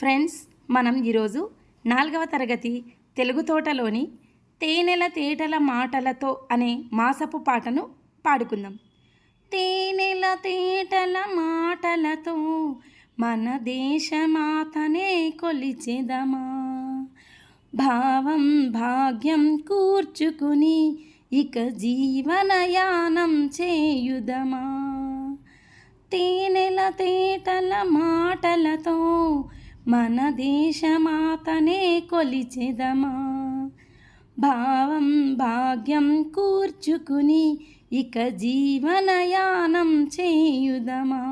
Friends మనం ఈరోజు నాలుగవ తరగతి తెలుగు తోటలోని తేనెల తేటల మాటలతో అనే మాసపు పాటను పాడుకుందాం. తేనెల తేటల మాటలతో మన దేశమాతనే కొలిచెదమా? భావం భాగ్యం కూర్చుకుని ఇక జీవనయానం చేయుదమా? తేనెల తేటల మాటలతో మన దేశమాతనే కొలిచెదమా? భావం భాగ్యం కూర్చుకుని ఇక జీవనయానం చేయుదమా?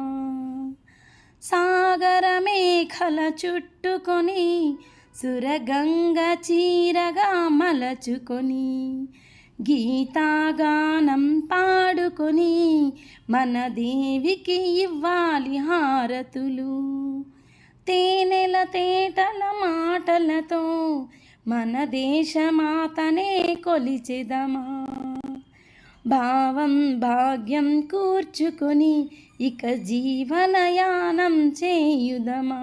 సాగర మేఘల చుట్టుకొని సురగంగ చీరగా మలచుకొని గీతాగానం పాడుకొని మన దేవికి ఇవ్వాలి హారతులు. తేనెల తేటల మాటలతో మన దేశమాతనే కొలిచెదమా? భావం భాగ్యం కూర్చుకొని ఇక జీవనయానం చేయుదమా?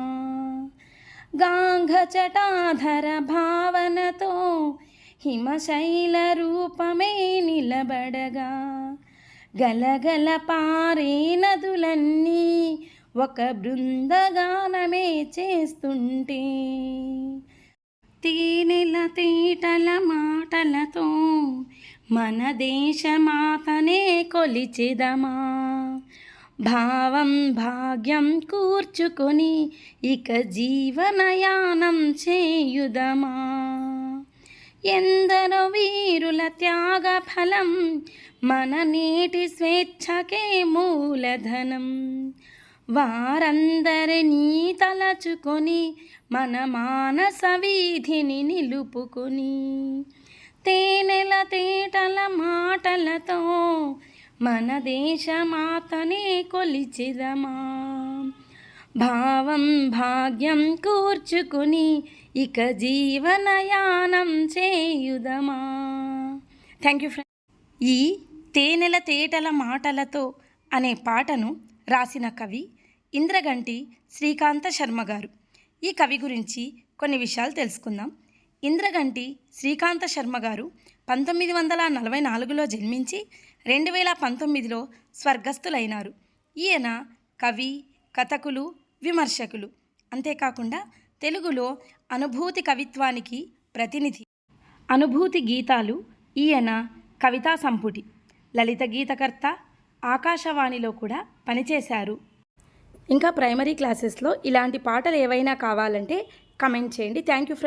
గాంఘచటాధర భావనతో హిమశైల రూపమే నిలబడగా గలగల పారే నదులన్నీ ఒక బృందగానమే చేస్తుంటే. తేనెల తీటల మాటలతో మన దేశమాతనే కొలిచిదమా. భావం భాగ్యం కూర్చుకొని ఇక జీవనయానం చేయుదమా. ఎందరో వీరుల త్యాగ ఫలం మన నేటి స్వేచ్ఛకే మూలధనం. వారందరినీ తలచుకొని మన మానస వీధిని నిలుపుకొని తేనెల తేటల మాటలతో మన దేశమాతనే కొలిచిదమా. భావం భాగ్యం కూర్చుకుని ఇక జీవనయానం చేయుదమా. Thank you friend. ఈ తేనెల తేటల మాటలతో అనే పాటను రాసిన కవి ఇంద్రగంటి శ్రీకాంత శర్మ గారు. ఈ కవి గురించి కొన్ని విషయాలు తెలుసుకుందాం. ఇంద్రగంటి శ్రీకాంత శర్మ గారు పంతొమ్మిది వందల నలభై నాలుగులో జన్మించి రెండు వేల పంతొమ్మిదిలో స్వర్గస్థులైనారు. ఈయన కవి కథకులు విమర్శకులు. అంతేకాకుండా తెలుగులో అనుభూతి కవిత్వానికి ప్రతినిధి. అనుభూతి గీతాలు ఈయన కవితా సంపుటి. లలిత గీతకర్త ఆకాశవాణిలో కూడా పనిచేశారు. ఇంకా ప్రైమరీ క్లాసెస్లో ఇలాంటి పాటలు ఏవైనా కావాలంటే కమెంట్ చేయండి. Thank you friend